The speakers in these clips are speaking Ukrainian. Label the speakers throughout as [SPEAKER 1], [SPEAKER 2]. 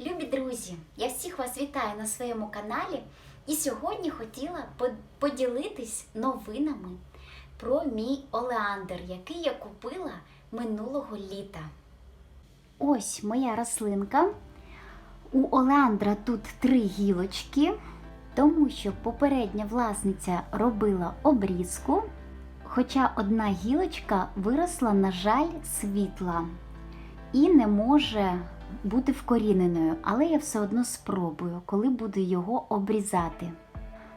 [SPEAKER 1] Любі друзі, я всіх вас вітаю на своєму каналі. І сьогодні хотіла по- поділитись новинами про мій олеандр, який я купила минулого літа. Ось моя рослинка. У олеандра тут три гілочки, тому що попередня власниця робила обрізку, хоча одна гілочка виросла, на жаль, світла і не може бути вкоріненою, але я все одно спробую, коли буду його обрізати.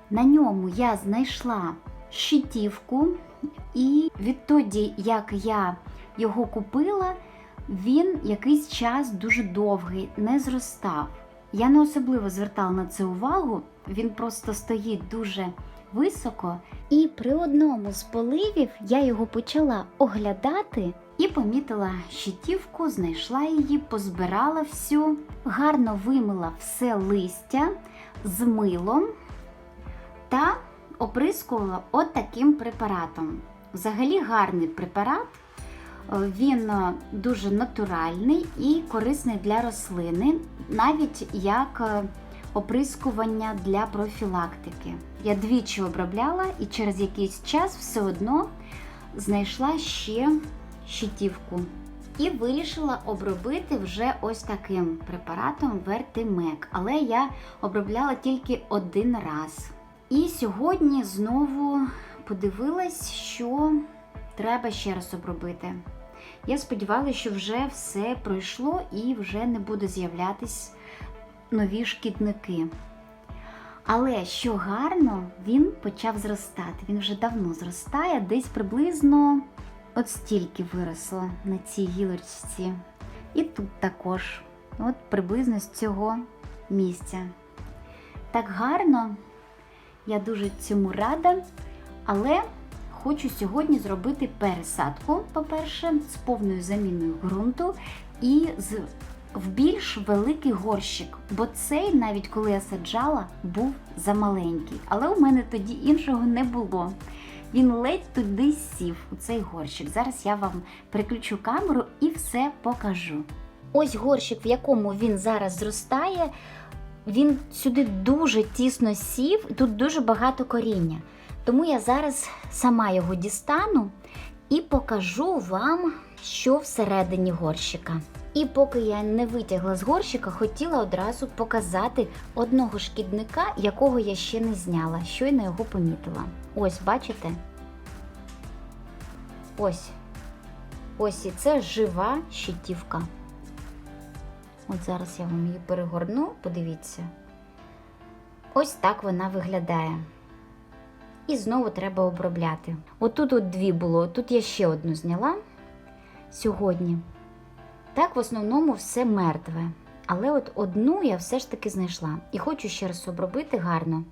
[SPEAKER 1] На ньому я знайшла щитівку, і відтоді, як я його купила, він якийсь час дуже довгий, не зростав. Я не особливо звертала на це увагу, він просто стоїть дуже високо. І при одному з поливів я його почала оглядати і помітила щитівку, знайшла її, позбирала всю, гарно вимила все листя з милом та оприскувала от препаратом. Взагалі гарний препарат. Він е, дуже натуральний і корисний для рослини, навіть як е, оприскування для профілактики. Я двічі обробляла і через якийсь час все одно знайшла ще щитівку. І вирішила обробити вже ось таким препаратом Вертимек. Але я обробляла тільки один раз. І сьогодні знову подивилась, що треба ще раз обробити. Я сподівалася, що вже все пройшло і вже не буде з'являтись нові шкідники. Але що гарно, він почав зростати. Він вже давно зростає, десь приблизно от стільки виросло на цій гілочці. І тут також, от приблизно з цього місця. Так гарно, я дуже цьому рада, але хочу сьогодні зробити пересадку, по-перше, з повною заміною ґрунту і з в більш великий горщик, бо цей, навіть коли я саджала, був замаленький. Але у мене тоді іншого не було. Він ледь туди сів у цей горщик. Зараз я вам приключу камеру і все покажу. Ось горщик, в якому він зараз зростає, він сюди дуже тісно сів, і тут дуже багато коріння. Тому я зараз сама його дістану і покажу вам, що всередині горщика. І поки я не витягла з горщика, хотіла одразу показати одного шкідника, якого я ще не зняла, щойно його помітила. Ось, бачите? Ось. Ось і це жива щитівка. От зараз я вам її перегорну, подивіться. Ось так вона виглядає. І знову треба обробляти. Отут от дві було, тут я ще одну зняла сьогодні. Так, в основному все мертве. Але от одну я все ж таки знайшла і хочу ще раз обробити гарно.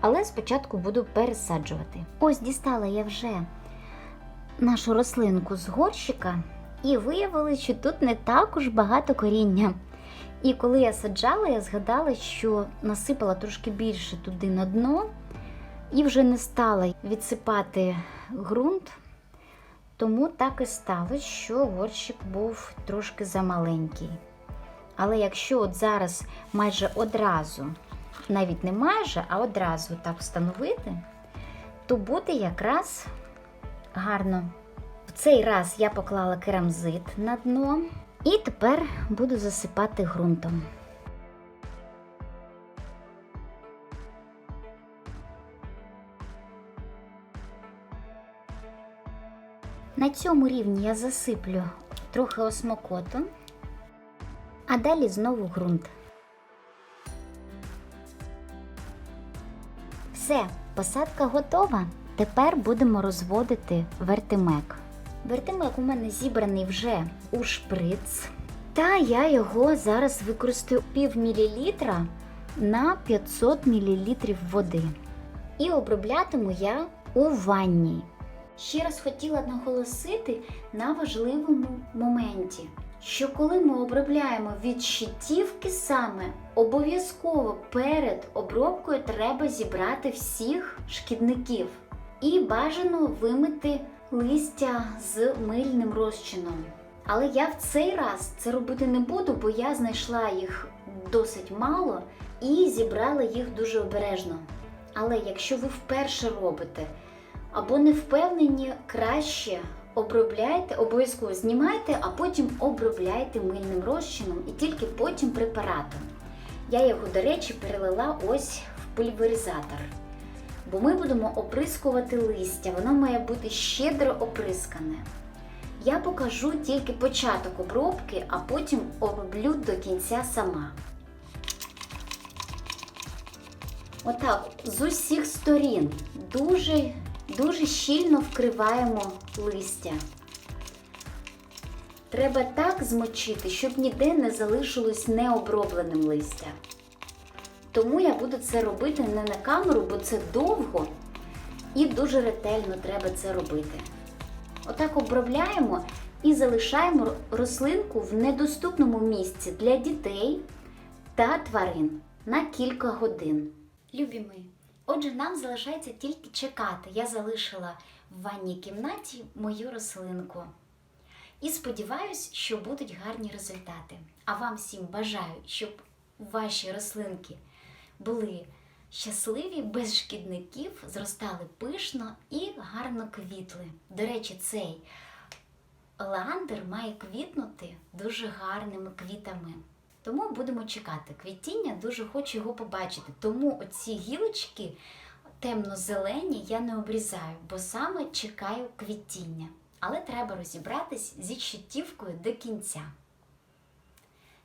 [SPEAKER 1] Але спочатку буду пересаджувати. Ось дістала я вже нашу рослинку з горщика, і виявилось, що тут не так уж багато коріння. І коли я саджала, я згадала, що насипала трошки більше туди на дно, і вже не стала відсипати ґрунт. Тому так і сталося, що горщик був трошки замаленький. Але якщо от зараз майже одразу, навіть не майже, а одразу так встановити, то буде якраз гарно. В цей раз я поклала керамзит на дно і тепер буду засипати ґрунтом. На цьому рівні я засиплю трохи осмокоту, а далі знову ґрунт. Все, посадка готова. Тепер будемо розводити вертимек. Вертимек у мене зібраний вже у шприц. Та я його зараз використаю пів мілілітра на 500 мл води. І оброблятиму я у ванні. Ще раз хотіла наголосити на важливому моменті, що коли ми обробляємо від щитівки саме, обов'язково перед обробкою треба зібрати всіх шкідників і бажано вимити листя з мильним розчином. Але я в цей раз це робити не буду, бо я знайшла їх досить мало і зібрала їх дуже обережно. Але якщо ви вперше робите або не впевнені, краще обробляйте, обов'язково знімайте, а потім обробляйте мильним розчином і тільки потім препаратом. Я його, до речі, перелила ось в пульверизатор. Бо ми будемо оприскувати листя, воно має бути щедро оприскане. Я покажу тільки початок обробки, а потім оброблю до кінця сама. Отак, з усіх сторін дуже, дуже щільно вкриваємо листя. Треба так змочити, щоб ніде не залишилось необробленим листя. Тому я буду це робити не на камеру, бо це довго і дуже ретельно треба це робити. Отак обробляємо і залишаємо рослинку в недоступному місці для дітей та тварин на кілька годин. Любі мої, отже, нам залишається тільки чекати. Я залишила в ванній кімнаті мою рослинку. І сподіваюсь, що будуть гарні результати. А вам всім бажаю, щоб ваші рослинки були щасливі, без шкідників, зростали пишно і гарно квітли. До речі, цей ландер має квітнути дуже гарними квітами. Тому будемо чекати. Квітіння дуже хочу його побачити. Тому оці гілочки темно-зелені я не обрізаю, бо саме чекаю квітіння. Але треба розібратись зі щитівкою до кінця.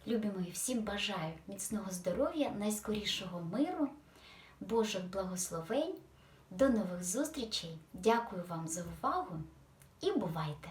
[SPEAKER 1] Любі мої, всім бажаю міцного здоров'я, найскорішого миру, Божих благословень. До нових зустрічей. Дякую вам за увагу і бувайте!